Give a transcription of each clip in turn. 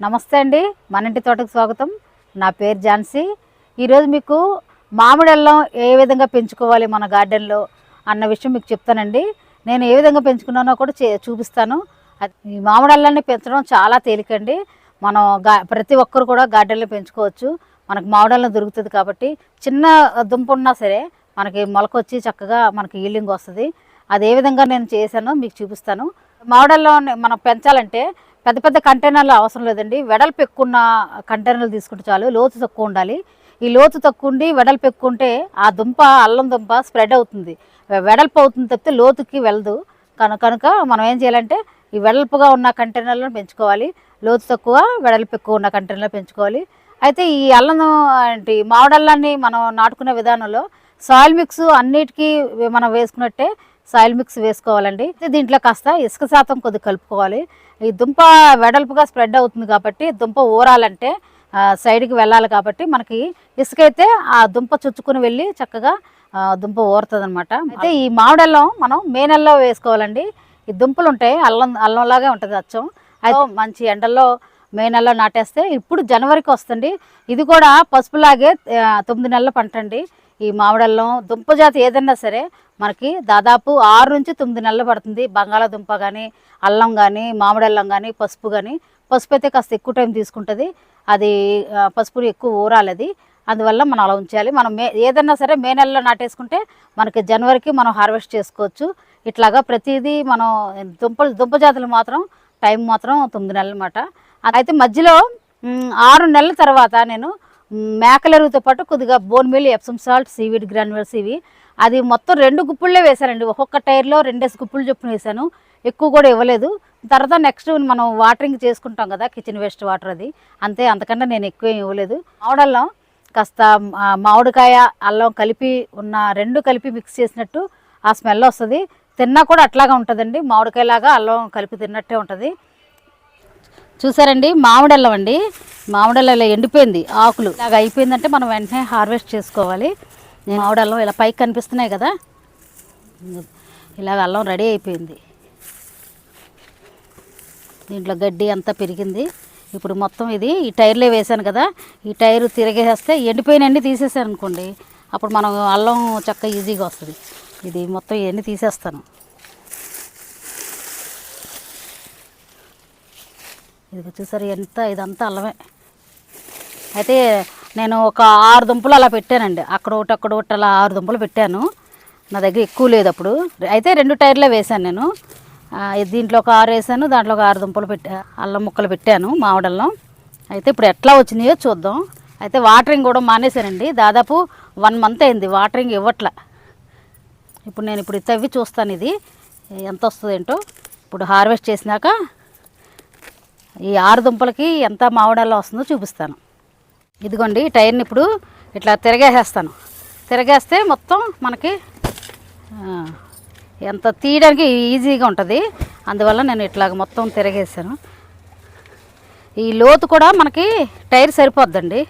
నమస్తే అండి. మన ఇంటి తోటకు స్వాగతం. నా పేరు ఝాన్సీ. ఈరోజు మీకు మామిడి అల్లం ఏ విధంగా పెంచుకోవాలి మన గార్డెన్లో అన్న విషయం మీకు చెప్తానండి. నేను ఏ విధంగా పెంచుకున్నానో కూడా చే చూపిస్తాను. ఈ మామిడి అల్లాన్ని పెంచడం చాలా తేలికండి. మనం గా ప్రతి ఒక్కరు కూడా గార్డెన్లో పెంచుకోవచ్చు. మనకు మామిడి అల్లం దొరుకుతుంది కాబట్టి చిన్న దుంప ఉన్నా సరే మనకి మొలకొచ్చి చక్కగా మనకి ఈల్డింగ్ వస్తుంది. అది ఏ విధంగా నేను చేశానో మీకు చూపిస్తాను. మామిడల్లో మనం పెంచాలంటే పెద్ద పెద్ద కంటైనర్లు అవసరం లేదండి. వెడల్పు ఎక్కువ ఉన్న కంటైనర్లు తీసుకుంటే చాలు లోతు తక్కువ ఉండాలి. ఈ లోతు తక్కువ ఉండి వెడల్పు ఎక్కువ ఉంటే ఆ దుంప అల్లం దుంప స్ప్రెడ్ అవుతుంది. వెడల్పు అవుతుంది తప్పితే లోతుకి వెళ్ళదు కనుక కనుక మనం ఏం చేయాలంటే ఈ వెడల్పుగా ఉన్న కంటైనర్లను పెంచుకోవాలి. లోతు తక్కువ వెడల్పు ఎక్కువ ఉన్న కంటైనర్లు పెంచుకోవాలి. అయితే ఈ అల్లం ఏంటి మామిడల్లాన్ని మనం నాటుకునే విధానంలో సాయిల్ మిక్స్ అన్నిటికీ మనం వేసుకున్నట్టే సాయిల్ మిక్స్ వేసుకోవాలండి. దీంట్లో కాస్త ఇసుక శాతం కొద్దిగా కలుపుకోవాలి. ఈ దుంప వెడల్పుగా స్ప్రెడ్ అవుతుంది కాబట్టి దుంప ఊరాలంటే సైడ్కి వెళ్ళాలి కాబట్టి మనకి ఇసుక అయితే ఆ దుంప చుచ్చుకుని వెళ్ళి చక్కగా దుంప ఊరుతుంది అనమాట అయితే ఈ మామిడల్లం మనం మే నెలలో వేసుకోవాలండి. ఈ దుంపలు ఉంటాయి అల్లం అల్లంలాగే ఉంటుంది అచ్చం. అయితే మంచి ఎండల్లో మే నెలలో నాటేస్తే ఇప్పుడు జనవరికి వస్తుంది. ఇది కూడా పసుపులాగే తొమ్మిది నెలల పంట అండి ఈ మామిడల్లం దుంప జాతి ఏదైనా సరే మనకి దాదాపు ఆరు నుంచి తొమ్మిది నెలలు పడుతుంది. బంగాళాదుంప కానీ అల్లం కానీ మామిడల్లం కానీ పసుపు కానీ పసుపు అయితే కాస్త ఎక్కువ టైం తీసుకుంటుంది. అది పసుపు ఎక్కువ ఊరాలి అది. అందువల్ల మనం అలా ఉంచాలి. మనం మే ఏదన్నా సరే మే నెలలో నాటేసుకుంటే మనకి జనవరికి మనం హార్వెస్ట్ చేసుకోవచ్చు. ఇట్లాగా ప్రతిదీ మనం దుంపలు దుంప జాతులు మాత్రం టైం మాత్రం తొమ్మిది నెలలు అనమాట అయితే మధ్యలో ఆరు నెలల తర్వాత నేను మ్, పాటు కొద్దిగా bone meal Epsom salt seaweed granules ఇవి అది మొత్తం రెండు గుప్పుళ్ళే వేశానండి ఒక్కొక్క టైర్లో రెండేసి గుప్పులు చొప్పున వేశాను. ఎక్కువ కూడా ఇవ్వలేదు. తర్వాత నెక్స్ట్ మనం వాటరింగ్ చేసుకుంటాం కదా కిచెన్ వేస్ట్ వాటర్ అది. అంతే అంతకన్నా నేను ఎక్కువ ఇవ్వలేదు. మామిడల్లం కాస్త మామిడికాయ అల్లం కలిపి ఉన్న రెండు కలిపి మిక్స్ చేసినట్టు ఆ స్మెల్ వస్తుంది. తిన్నా కూడా అట్లాగా ఉంటుందండి. మామిడికాయలాగా అల్లం కలిపి తిన్నట్టే ఉంటుంది. చూసారండి? మామిడల్లం అండి. మామిడల్లం ఇలా ఎండిపోయింది ఆకులు. ఇలాగ అయిపోయిందంటే మనం వెంటనే హార్వెస్ట్ చేసుకోవాలి. మామిడల్లం ఇలా పైకి కనిపిస్తున్నాయి కదా. ఇలాగ అల్లం రెడీ అయిపోయింది. దీంట్లో గడ్డి అంతా పెరిగింది. ఇప్పుడు మొత్తం ఇది ఈ టైర్లే వేసాను కదా. ఈ టైర్ తిరిగేసేస్తే ఎండిపోయినన్ని తీసేసాను అనుకోండి అప్పుడు మనం అల్లం చక్క ఈజీగా వస్తుంది. ఇది మొత్తం ఇవన్నీ తీసేస్తాను. ఇది చూసారు ఎంత ఇదంతా అల్లమే. అయితే నేను ఒక ఆరు దుంపలు అలా పెట్టానండి. అక్కడ ఒకటి అక్కడ ఒకటి అలా ఆరు దుంపలు పెట్టాను. నా దగ్గర ఎక్కువ లేదు అప్పుడు. అయితే రెండు టైర్లే వేశాను నేను. దీంట్లో ఒక ఆరు వేసాను దాంట్లో ఒక ఆరు దుంపలు పెట్టా అల్లం ముక్కలు పెట్టాను మామిడల్లం. అయితే ఇప్పుడు ఎట్లా వచ్చినాయో చూద్దాం. అయితే వాటరింగ్ కూడా మానేశానండి. దాదాపు వన్ మంత్ అయింది వాటరింగ్ ఇవ్వట్ల. ఇప్పుడు నేను ఇప్పుడు తవ్వి చూస్తాను ఇది. ఎంత వస్తుందేంటో. ఇప్పుడు హార్వెస్ట్ చేసినాక ఈ ఆరు దుంపలకి ఎంత మామిడాల్లో వస్తుందో చూపిస్తాను. ఇదిగోండి టైర్ని ఇప్పుడు ఇట్లా తిరగేసేస్తాను. తిరగేస్తే మొత్తం మనకి ఎంత తీయడానికి ఈజీగా ఉంటుంది. అందువల్ల నేను ఇట్లాగ మొత్తం తిరగేసాను ఈ లోతు కూడా మనకి టైర్ సరిపోద్దండి.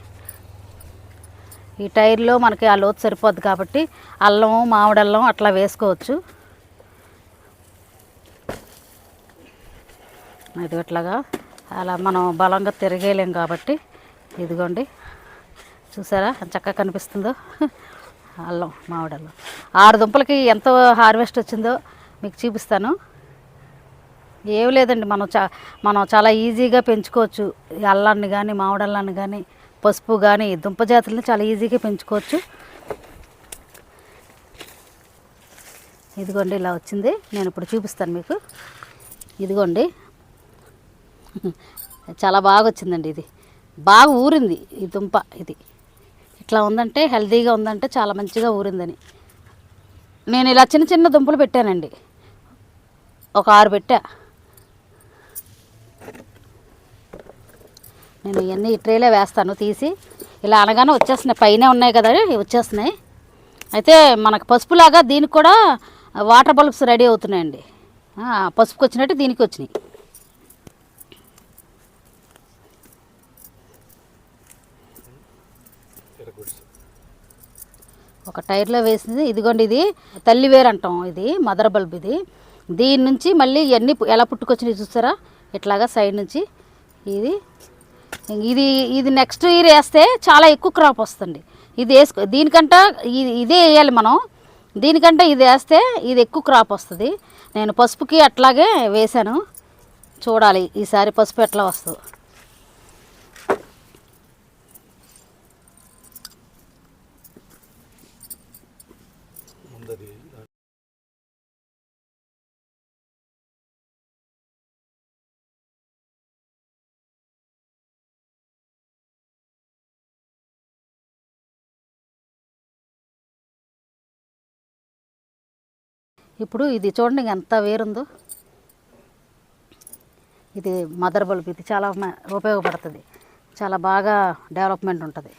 ఈ టైర్లో మనకి ఆ లోతు సరిపోద్ది కాబట్టి అల్లం మామిడల్లం అట్లా వేసుకోవచ్చు. ఇది ఇట్లాగా అలా మనం బలంగా తిరగలేం కాబట్టి ఇదిగోండి. చూసారా? చక్కగా కనిపిస్తుందో. అల్లం మామిడల్లం. ఆరు దుంపలకి ఎంత హార్వెస్ట్ వచ్చిందో మీకు చూపిస్తాను. ఏం లేదండి మనం చా మనం చాలా ఈజీగా పెంచుకోవచ్చు. అల్లాన్ని కానీ మామిడల్లాన్ని కానీ పసుపు కానీ దుంప జాతులని చాలా ఈజీగా పెంచుకోవచ్చు. ఇదిగోండి ఇలా వచ్చింది. నేను ఇప్పుడు చూపిస్తాను మీకు. ఇదిగోండి. చాలా బాగా వచ్చిందండి ఇది. బాగా ఊరింది ఈ దుంప ఇది. ఇట్లా ఉందంటే హెల్తీగా ఉందంటే చాలా మంచిగా ఊరిందని. నేను ఇలా చిన్న చిన్న దుంపలు పెట్టానండి. ఒక ఆరు పెట్టా. నేను ఇవన్నీ ఈ ట్రేలో వేస్తాను తీసి. ఇలా అనగానే వచ్చేస్తున్నాయి. పైనే ఉన్నాయి కదా వచ్చేస్తున్నాయి. అయితే మనకు పసుపులాగా దీనికి కూడా వాటర్ బల్బ్స్ రెడీ అవుతున్నాయండి. పసుపుకి వచ్చినట్టు దీనికి వచ్చినాయి. ఒక టైర్లో వేసింది. ఇదిగోండి ఇది తల్లి వేరు అంటాం ఇది మదర్ బల్బ్ ఇది. దీని నుంచి మళ్ళీ ఇవన్నీ ఎలా పుట్టుకొచ్చినాయి చూస్తారా? ఇట్లాగా సైడ్ నుంచి ఇది. ఇది ఇది నెక్స్ట్ ఇయర్ వేస్తే చాలా ఎక్కువ క్రాప్ వస్తుంది. ఇది వేసుకో దీనికంటే ఇది ఇదే వేయాలి మనం. దీనికంటే ఇది వేస్తే ఇది ఎక్కువ క్రాప్ వస్తుంది. నేను పసుపుకి అట్లాగే వేశాను. చూడాలి ఈసారి పసుపు ఎట్లా వస్తుందో. ముందది ఇప్పుడు ఇది చూడండి ఎంత వేరుందో. ఇది మదర్ బల్బ్ ఇది చాలా ఉపయోగపడుతుంది. చాలా బాగా డెవలప్మెంట్ ఉంటుంది.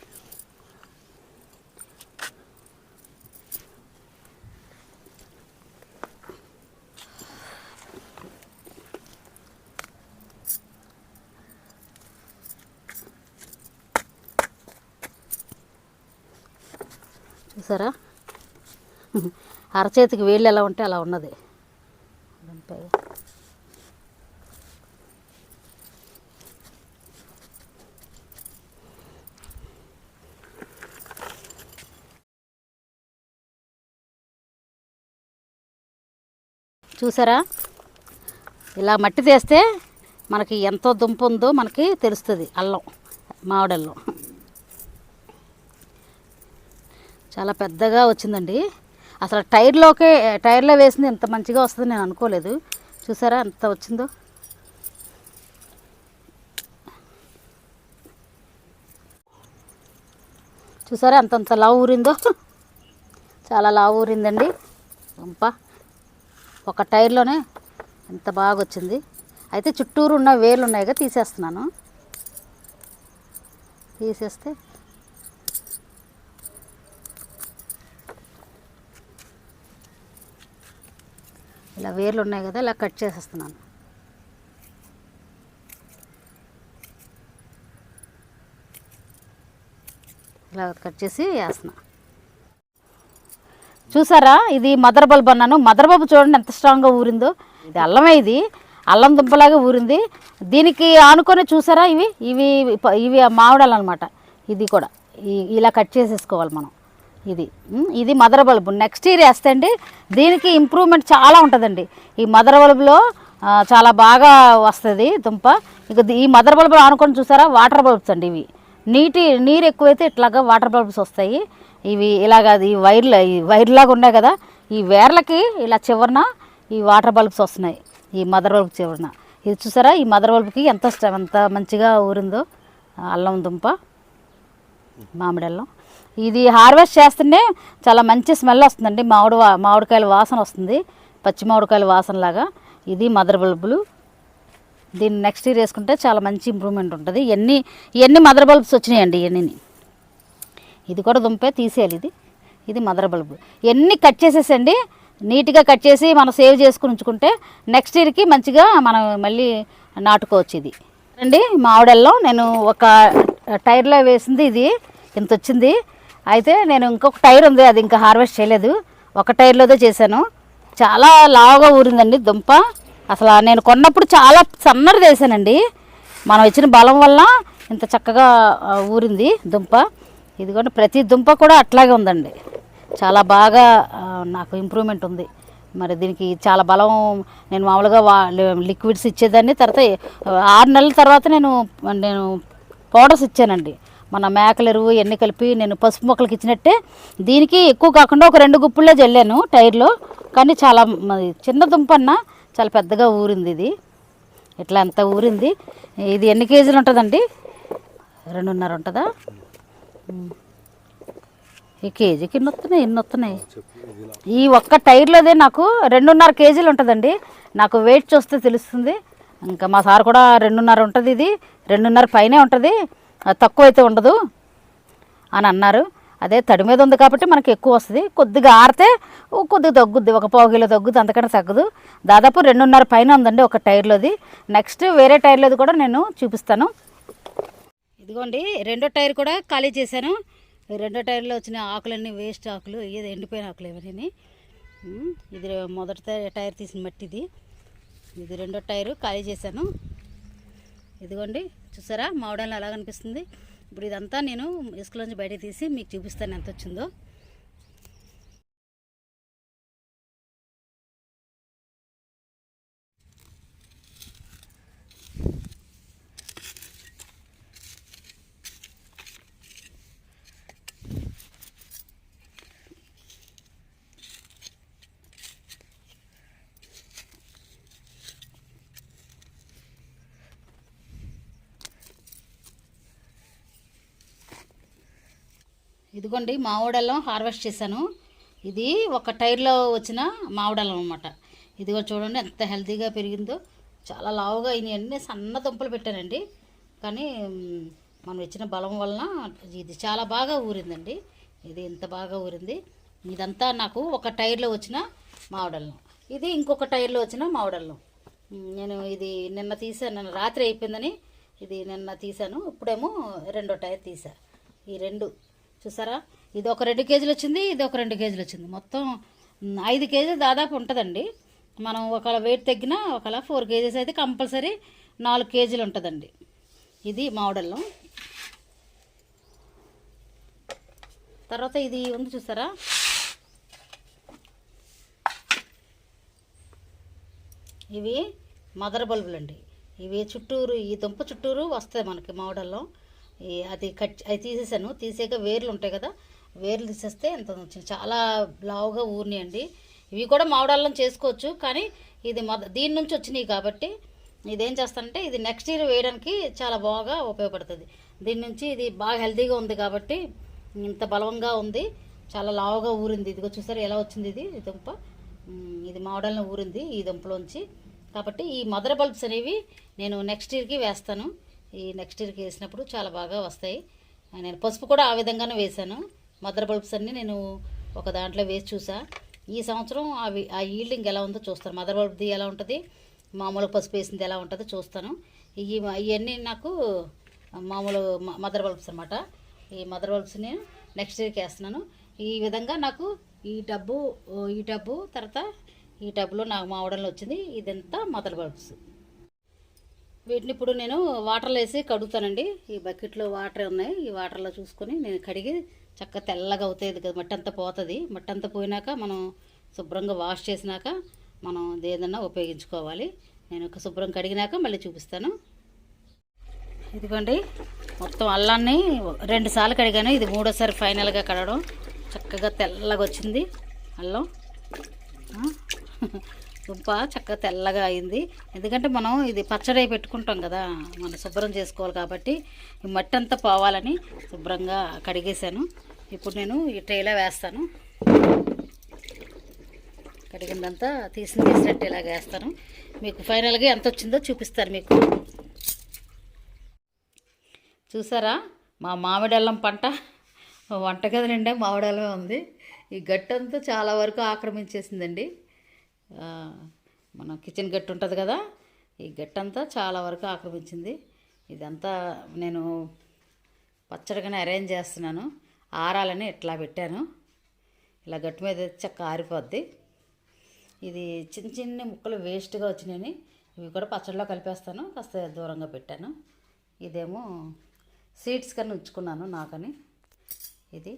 చూసారా? అరచేతికి వేళ్ళు ఎలా ఉంటే అలా ఉన్నది. చూసారా? ఇలా మట్టి తీస్తే మనకి ఎంతో దుంప ఉందో మనకి తెలుస్తుంది అల్లం మామిడల్లం చాలా పెద్దగా వచ్చిందండి. అసలు టైర్లోకే టైర్లో వేసింది ఇంత మంచిగా వస్తుంది నేను అనుకోలేదు. చూసారా ఎంత వచ్చిందో? చూసారా అంతంత లావు ఊరిందో? చాలా లావు ఊరిందండి. దుంప ఒక టైర్లోనే ఎంత బాగా వచ్చింది. అయితే చుట్టూరు ఉన్న వేలు ఉన్నాయిగా తీసేస్తున్నాను. తీసేస్తే ఇలా వేర్లు ఉన్నాయి కదా ఇలా కట్ చేసేస్తున్నాను. ఇలా కట్ చేసి వేస్తున్నా. చూసారా ఇది మదర్ బల్బ్ అన్నాను. మదర్ బల్బ్ చూడండి ఎంత స్ట్రాంగ్గా ఊరిందో. ఇది అల్లమే ఇది. అల్లం దుంపలాగా ఊరింది. దీనికి ఆనుకొని చూసారా ఇవి? ఇవి ఇవి మామిడాలన్నమాట ఇది కూడా. ఇలా కట్ చేసేసుకోవాలి మనం. ఇది. ఇది మదర్ బల్బ్. నెక్స్ట్ ఇయర్ వేస్తే అండి దీనికి ఇంప్రూవ్మెంట్ చాలా ఉంటుందండి. ఈ మదర్ బల్బ్లో చాలా బాగా వస్తుంది దుంప. ఇక ఈ మదర్ బల్బ్ ఆనుకొని చూసారా? వాటర్ బల్బ్స్ అండి ఇవి. నీటి నీరు ఎక్కువైతే ఇట్లాగా వాటర్ బల్బ్స్ వస్తాయి. ఇవి ఇలాగ ఈ వైర్ల ఈ వైర్లాగా ఉన్నాయి కదా ఈ వేర్లకి ఇలా చివరన ఈ వాటర్ బల్బ్స్ వస్తున్నాయి. ఈ మదర్ బల్బ్ చివరన. ఇది చూసారా? ఈ మదర్ బల్బ్కి ఎంత స్ట- ఎంత మంచిగా ఊరిందో. అల్లం దుంప. మామిడి అల్లం. ఇది హార్వెస్ట్ చేస్తేనే చాలా మంచి స్మెల్ వస్తుందండి. మామిడి మామిడికాయల వాసన వస్తుంది. పచ్చి మామిడికాయల వాసనలాగా. ఇది మదర్ బల్బులు. దీన్ని నెక్స్ట్ ఇయర్ వేసుకుంటే చాలా మంచి ఇంప్రూవ్మెంట్ ఉంటుంది. ఎన్ని ఎన్ని మదర్ బల్బ్స్ వచ్చినాయండి ఎన్ని ఇది కూడా దుంపే తీసేయాలి ఇది. ఇది మదర్ బల్బ్. ఎన్ని కట్ చేసేసండి నీట్గా కట్ చేసి మనం సేవ్ చేసుకుని ఉంచుకుంటే నెక్స్ట్ ఇయర్కి మంచిగా మనం మళ్ళీ నాటుకోవచ్చు ఇది. అండి మామిడల్లో నేను ఒక టైర్లో వేసింది ఇది. ఇంత వచ్చింది. అయితే నేను ఇంకొక టైర్ ఉంది అది ఇంకా హార్వెస్ట్ చేయలేదు. ఒక టైర్లోదే చేశాను. చాలా లావుగా ఊరిందండి దుంప. అసలు నేను కొన్నప్పుడు చాలా సన్నది వేసానండి. మనం ఇచ్చిన బలం వల్ల ఇంత చక్కగా ఊరింది దుంప. ఇదిగోండి ప్రతి దుంప కూడా అట్లాగే ఉందండి. చాలా బాగా నాకు ఇంప్రూవ్మెంట్ ఉంది. మరి దీనికి చాలా బలం నేను మామూలుగా వా లిక్విడ్స్ ఇచ్చేదాన్ని తర్వాత ఆరు నెలల తర్వాత నేను నేను పౌడర్స్ ఇచ్చానండి. మన మేకల ఎరువు ఎన్ని కలిపి నేను పసుపు మొక్కలకి ఇచ్చినట్టే దీనికి ఎక్కువ కాకుండా ఒక రెండు గుప్పుల్లో చల్లాను టైర్లో. కానీ చాలా చిన్న దుంపన్న చాలా పెద్దగా ఊరింది ఇది. ఇట్లా అంత ఊరింది. ఇది ఎన్ని కేజీలు ఉంటుందండి? రెండున్నర ఉంటుందా? ఈ కేజీకి ఎన్ని వస్తున్నాయి? ఎన్ని వస్తున్నాయి? ఈ ఒక్క టైర్లోదే నాకు రెండున్నర కేజీలు ఉంటుందండి. నాకు వెయిట్ చూస్తే తెలుస్తుంది. ఇంకా మా సార్ కూడా రెండున్నర ఉంటుంది ఇది. రెండున్నర పైనే ఉంటుంది. తక్కువైతే తక్కువ అయితే ఉండదు అని అన్నారు. అదే తడి మీద ఉంది కాబట్టి మనకి ఎక్కువ వస్తుంది. కొద్దిగా ఆరితే కొద్దిగా తగ్గుద్ది. ఒక పావు కిలో తగ్గుద్ది అంతకంటే తగ్గదు. దాదాపు రెండున్నర పైన ఉందండి ఒక టైర్లోది. నెక్స్ట్ వేరే టైర్లోది కూడా నేను చూపిస్తాను. ఇదిగోండి రెండో టైర్ కూడా ఖాళీ చేశాను. ఈ రెండో టైర్లో వచ్చిన ఆకులన్నీ వేస్ట్ ఆకులు ఇది ఎండిపోయిన ఆకులు ఇవన్నీ ఇది మొదటి టైర్ తీసిన మట్టిది. ఇది రెండో టైరు ఖాళీ చేశాను. ఇదిగోండి చూసారా? మామిడాలు ఎలా కనిపిస్తుంది ఇప్పుడు ఇదంతా నేను ఇసుకలోంచి బయట తీసి మీకు చూపిస్తాను ఎంత వచ్చిందో ఇదిగోండి మామిడల్లం హార్వెస్ట్ చేశాను. ఇది ఒక టైర్లో వచ్చిన మామిడల్లం అనమాట ఇదిగో చూడండి ఎంత హెల్తీగా పెరిగిందో. చాలా లావుగా అయినాయి. సన్న దుంపలు పెట్టానండి. కానీ మనం ఇచ్చిన బలం వలన ఇది చాలా బాగా ఊరిందండి. ఇది ఇంత బాగా ఊరింది. ఇదంతా నాకు ఒక టైర్లో వచ్చిన మామిడల్లం ఇది ఇంకొక టైర్లో వచ్చిన మామిడల్లం నేను ఇది నిన్న తీసాను నిన్న రాత్రి అయిపోయిందని ఇది నిన్న తీసాను ఇప్పుడేమో రెండో టైర్ తీసా ఈ రెండు చూసారా? ఇది ఒక రెండు కేజీలు వచ్చింది ఇది ఒక రెండు కేజీలు వచ్చింది. మొత్తం ఐదు కేజీలు దాదాపు ఉంటుందండి. మనం ఒకవేళ వెయిట్ తగ్గినా ఒకవేళ ఫోర్ కేజీస్ అయితే కంపల్సరీ నాలుగు కేజీలు ఉంటుందండి. ఇది మామిడల్లం తర్వాత ఇది ఉంది చూసారా? ఇవి మదర్ బల్బులు అండి ఇవి చుట్టూరు ఈ దుంప చుట్టూరు వస్తాయి మనకి మామిడల్లో అది కట్ అది తీసేసాను. తీసాక వేర్లు ఉంటాయి కదా వేర్లు తీసేస్తే ఎంత వచ్చింది? చాలా లావుగా ఊరినాయండి ఇవి కూడా మామిడల్లం చేసుకోవచ్చు కానీ ఇది మద దీని నుంచి వచ్చినాయి కాబట్టి ఇదేం చేస్తానంటే ఇది నెక్స్ట్ ఇయర్ వేయడానికి చాలా బాగా ఉపయోగపడుతుంది. దీని నుంచి ఇది బాగా హెల్తీగా ఉంది కాబట్టి ఇంత బలంగా ఉంది. చాలా లావుగా ఊరింది. ఇదిగో చూసారు ఎలా వచ్చింది ఇది? ఈ దుంప. ఇది మామిడల్ని ఊరింది ఈ దుంపలోంచి. కాబట్టి ఈ మదర్ బల్బ్స్ అనేవి నేను నెక్స్ట్ ఇయర్కి వేస్తాను. ఈ నెక్స్ట్ ఇయర్కి వేసినప్పుడు చాలా బాగా వస్తాయి. నేను పసుపు కూడా ఆ విధంగానే వేశాను. మదర్ బల్బ్స్ అన్నీ నేను ఒక దాంట్లో వేసి చూసా. ఈ సంవత్సరం అవి ఆ ఈల్డింగ్ ఎలా ఉందో చూస్తాను. మదర్ బల్బ్ది ఎలా ఉంటుంది? మామూలు పసుపు వేసింది ఎలా ఉంటుందో చూస్తాను. ఇవి ఇవన్నీ నాకు మామూలు మదర్ బల్బ్స్ అనమాట ఈ మదర్ బల్బ్స్ నేను నెక్స్ట్ ఇయర్కి వేస్తున్నాను. ఈ విధంగా నాకు ఈ డబ్బు ఈ డబ్బు తర్వాత ఈ డబ్బులో నాకు మావడంలో వచ్చింది. ఇదంతా మదర్ బల్బ్స్. వీటిని ఇప్పుడు నేను వాటర్లో వేసి కడుగుతానండి. ఈ బకెట్లో వాటర్ ఉన్నాయి. ఈ వాటర్లో చూసుకొని నేను కడిగి చక్కగా తెల్లగా అవుతుంది కదా మట్టి అంతా పోతుంది. మట్టి అంతా పోయినాక మనం శుభ్రంగా వాష్ చేసినాక మనం ఏదన్నా ఉపయోగించుకోవాలి. నేను ఒక శుభ్రం కడిగినాక మళ్ళీ చూపిస్తాను. ఇదిగోండి. మొత్తం అల్లాన్ని రెండు సార్లు కడిగాను. ఇది మూడోసారి ఫైనల్గా కడగడం. చక్కగా తెల్లగా వచ్చింది అల్లం. దుంప చక్కగా తెల్లగా అయింది. ఎందుకంటే మనం ఇది పచ్చడి పెట్టుకుంటాం కదా మనం శుభ్రం చేసుకోవాలి కాబట్టి ఈ మట్టి అంతా పోవాలని శుభ్రంగా కడిగేశాను. ఇప్పుడు నేను ఈ ట్రేలో వేస్తాను. కడిగిందంతా తీసిన తీసినట్టు ఇలాగ వేస్తాను. మీకు ఫైనల్గా ఎంత వచ్చిందో చూపిస్తాను మీకు. చూసారా? మా మామిడల్లం పంట వంటగది నిండా మామిడల్లమే ఉంది. ఈ గట్టంతా చాలా వరకు ఆక్రమించేసిందండి. మన కిచెన్ గట్టు ఉంటుంది కదా ఈ గట్టంతా చాలా వరకు ఆక్రమించింది. ఇదంతా నేను పచ్చడిగానే అరేంజ్ చేస్తున్నాను. ఆరాలని ఇట్లా పెట్టాను. ఇలా గట్టు మీద చక్క ఆరిపోద్ది. ఇది చిన్న చిన్న ముక్కలు వేస్ట్గా వచ్చినాయని ఇవి కూడా పచ్చడిలో కలిపేస్తాను కాస్త దూరంగా పెట్టాను. ఇదేమో సీడ్స్ కన్నా ఉంచుకున్నాను నాకని. ఇది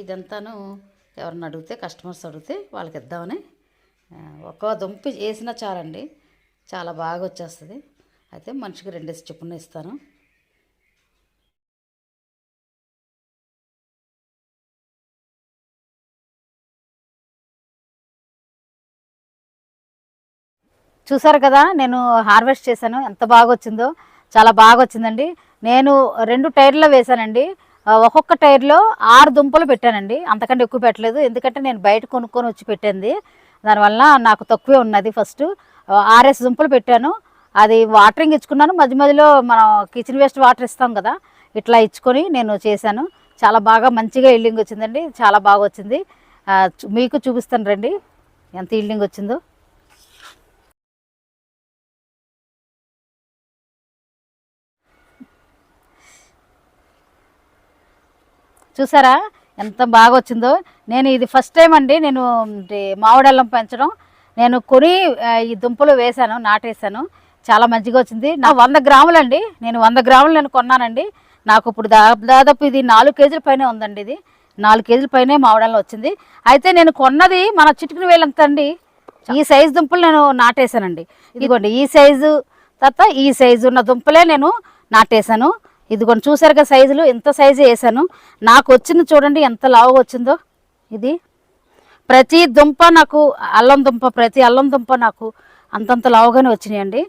ఇదంతాను ఎవరిని అడిగితే కస్టమర్స్ అడిగితే వాళ్ళకి ఇద్దామని ఒక ఒక్క దుంప వేసినా చాలండి. చాలా బాగా వచ్చేస్తుంది. అయితే మనిషికి రెండేసి చొప్పున ఇస్తాను. చూసారు కదా నేను హార్వెస్ట్ చేశాను. ఎంత బాగా వచ్చిందో చాలా బాగా వచ్చిందండి. నేను రెండు టైర్లో వేశానండి. ఒక్కొక్క టైర్లో ఆరు దుంపలు పెట్టానండి. అంతకంటే ఎక్కువ పెట్టలేదు. ఎందుకంటే నేను బయట కొనుక్కొని వచ్చి పెట్టింది. దానివల్ల నాకు తక్కువే ఉన్నది ఫస్ట్. ఆర్ఎస్ దుంపలు పెట్టాను. అది వాటరింగ్ ఇచ్చుకున్నాను. మధ్య మధ్యలో మనం కిచెన్ వేస్ట్ వాటర్ ఇస్తాం కదా ఇట్లా ఇచ్చుకొని నేను చేశాను. చాలా బాగా మంచిగా ఇల్లింగ్ వచ్చిందండి. చాలా బాగా వచ్చింది. మీకు చూపిస్తాను రండి. ఎంత ఇల్లింగ్ వచ్చిందో. చూసారా? ఎంత బాగా వచ్చిందో నేను ఇది ఫస్ట్ టైం అండి నేను మామిడల్లం పెంచడం. నేను కొని ఈ దుంపలు వేశాను నాటేశాను. చాలా మంచిగా వచ్చింది నా వంద గ్రాములండి నేను వంద గ్రాములు నేను కొన్నానండి. నాకు ఇప్పుడు దాదాపు ఇది నాలుగు కేజీల పైనే ఉందండి ఇది. నాలుగు కేజీల పైనే మామిడాల్లో వచ్చింది. అయితే నేను కొన్నది మన చిటికిన వేలంత అండి ఈ సైజు దుంపలు నేను నాటేశానండి. ఇదిగోండి ఈ సైజు తర్వాత ఈ సైజు ఉన్న దుంపలే నేను నాటేశాను. ఇదిగోండి చూసారు కదా సైజులు? ఎంత సైజు వేసాను నాకు వచ్చింది చూడండి ఎంత లావుగా వచ్చిందో. ఇది ప్రతి దుంప నాకు అల్లం దుంప ప్రతి అల్లం దుంప నాకు అంతంత లావుగానే వచ్చినాయండి.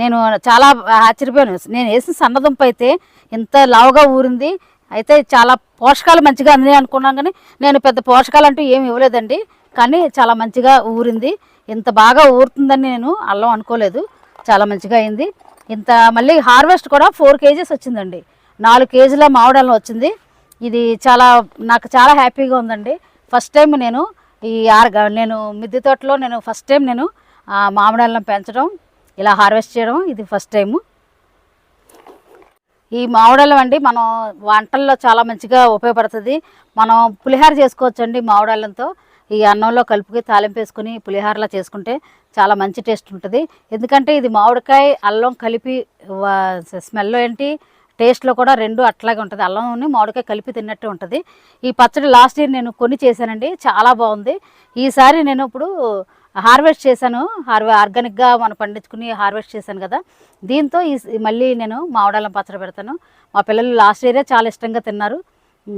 నేను చాలా ఆశ్చర్యపోయాను. నేను వేసిన సన్న దుంప అయితే ఇంత లావుగా ఊరింది. అయితే చాలా పోషకాలు మంచిగా అందినాయి అనుకున్నాను కానీ నేను పెద్ద పోషకాలు అంటూ ఏమి ఇవ్వలేదండి. కానీ చాలా మంచిగా ఊరింది. ఇంత బాగా ఊరుతుందని నేను అల్లం అనుకోలేదు. చాలా మంచిగా అయింది. ఇంత మళ్ళీ హార్వెస్ట్ కూడా ఫోర్ కేజీస్ వచ్చిందండి. నాలుగు కేజీల మామిడాలను వచ్చింది. ఇది చాలా నాకు చాలా హ్యాపీగా ఉందండి. ఫస్ట్ టైం నేను ఈ ఆర్ నేను మిద్దె తోటలో నేను ఫస్ట్ టైం నేను మామిడాలను పెంచడం ఇలా హార్వెస్ట్ చేయడం ఇది ఫస్ట్ టైము. ఈ మామిడాలు అండి మనం వంటల్లో చాలా మంచిగా ఉపయోగపడుతుంది. మనం పులిహార చేసుకోవచ్చండి మామిడాలంతో. ఈ అన్నంలో కలుపుకి తాలింపు వేసుకుని పులిహారలా చేసుకుంటే చాలా మంచి టేస్ట్ ఉంటుంది. ఎందుకంటే ఇది మామిడికాయ అల్లం కలిపి స్మెల్ ఏంటి టేస్ట్లో కూడా రెండు అట్లాగే ఉంటుంది. అల్లం మామిడికాయ కలిపి తిన్నట్టు ఉంటుంది. ఈ పచ్చడి లాస్ట్ ఇయర్ నేను కొని చేశానండి. చాలా బాగుంది. ఈసారి నేను ఇప్పుడు హార్వెస్ట్ చేశాను. హార్వె ఆర్గానిక్గా మనం పండించుకుని హార్వెస్ట్ చేశాను కదా. దీంతో ఈ మళ్ళీ నేను మామిడాలం పచ్చడి పెడతాను. మా పిల్లలు లాస్ట్ ఇయరే చాలా ఇష్టంగా తిన్నారు.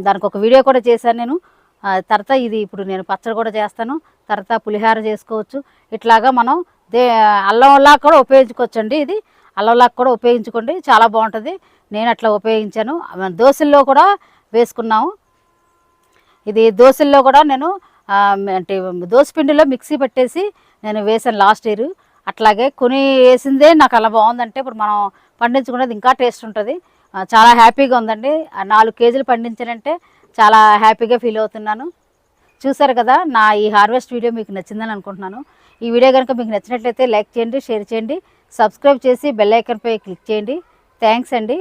దానికి ఒక వీడియో కూడా చేశాను నేను. తర్వాత ఇది ఇప్పుడు నేను పచ్చడి కూడా చేస్తాను. తర్వాత పులిహార చేసుకోవచ్చు. ఇట్లాగా మనం దే అల్లంలా కూడా ఉపయోగించుకోవచ్చు అండి ఇది అల్లంలా కూడా ఉపయోగించుకోండి. చాలా బాగుంటుంది. నేను అట్లా ఉపయోగించాను. దోశల్లో కూడా వేసుకున్నాము. ఇది దోశల్లో కూడా నేను అంటే దోశపిండిలో మిక్సీ పెట్టేసి నేను వేసాను లాస్ట్ ఇయర్. అట్లాగే కొని వేసిందే నాకు అలా బాగుందంటే ఇప్పుడు మనం పండించుకునేది ఇంకా టేస్ట్ ఉంటుంది. చాలా హ్యాపీగా ఉందండి. నాలుగు కేజీలు పండించానంటే చాలా హ్యాపీగా ఫీల్ అవుతున్నాను. చూసారు కదా నా ఈ హార్వెస్ట్ వీడియో మీకు నచ్చిందని అనుకుంటున్నాను. ఈ వీడియో కనుక మీకు నచ్చినట్లయితే లైక్ చేయండి షేర్ చేయండి సబ్స్క్రైబ్ చేసి బెల్ ఐకన్పై క్లిక్ చేయండి. థ్యాంక్స్ అండి.